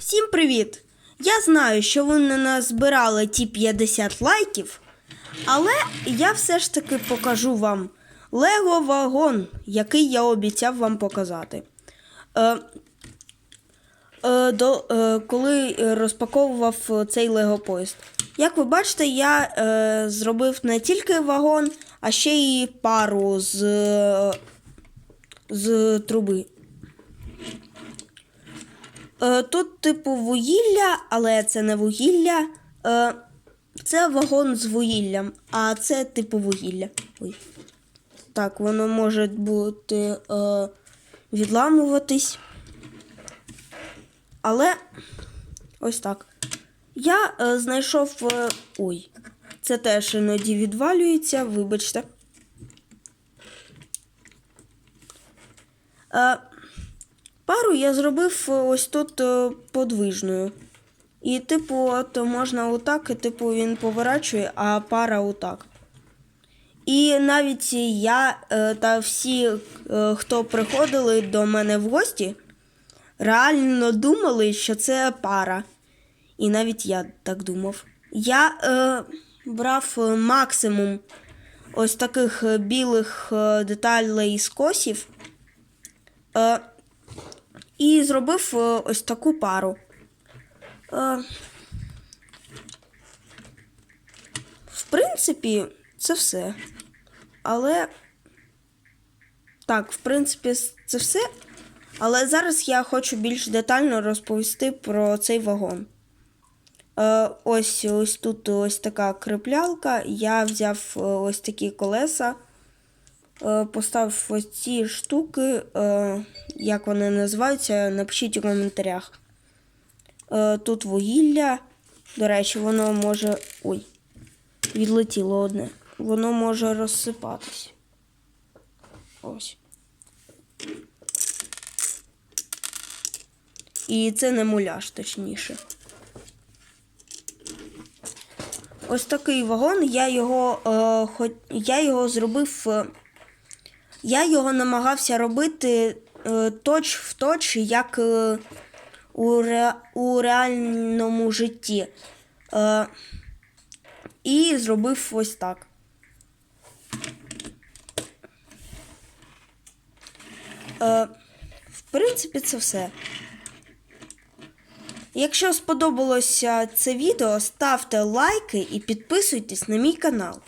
Всім привіт! Я знаю, що ви не назбирали ті 50 лайків, але я все ж таки покажу вам Лего вагон, який я обіцяв вам показати. Е, е, до, е, коли розпаковував цей Лего поїзд. Як ви бачите, я е, зробив не тільки вагон, а ще й пару з, з труби. Е, Тут, типу, вугілля, але це не вугілля. Е, Це вагон з вугіллям, а це типу вугілля. Ой. Так, воно може бути е, відламуватись. Але ось так. Я е, знайшов. Е, ой, це теж іноді відвалюється, вибачте. Е, Пару я зробив е, ось тут е, подвижною. І, типу, от можна отак, і типу він поворачує, а пара отак. І навіть я е, та всі, хто приходили до мене в гості, реально думали, що це пара. І навіть я так думав. Я е, брав максимум ось таких білих деталей з косів. Е, і зробив е, ось таку пару. Е, В принципі, це все. Але. Так, в принципі, це все. Але зараз я хочу більш детально розповісти про цей вагон. Е, ось ось тут ось така креплялка. Я взяв ось такі колеса. Е, поставив ось ці штуки, е, як вони називаються, напишіть у коментарях. Е, Тут вугілля. До речі, воно може. Ой, відлетіло одне. Воно може розсипатись. Ось. І це не муляж, точніше. Ось такий вагон. Я його, е, я його зробив. Я його намагався робити е, точ в точ, як е, у, ре, у реальному житті. Е, і зробив ось так. В принципі, це все. Якщо сподобалося це відео, ставте лайки і підписуйтесь на мій канал.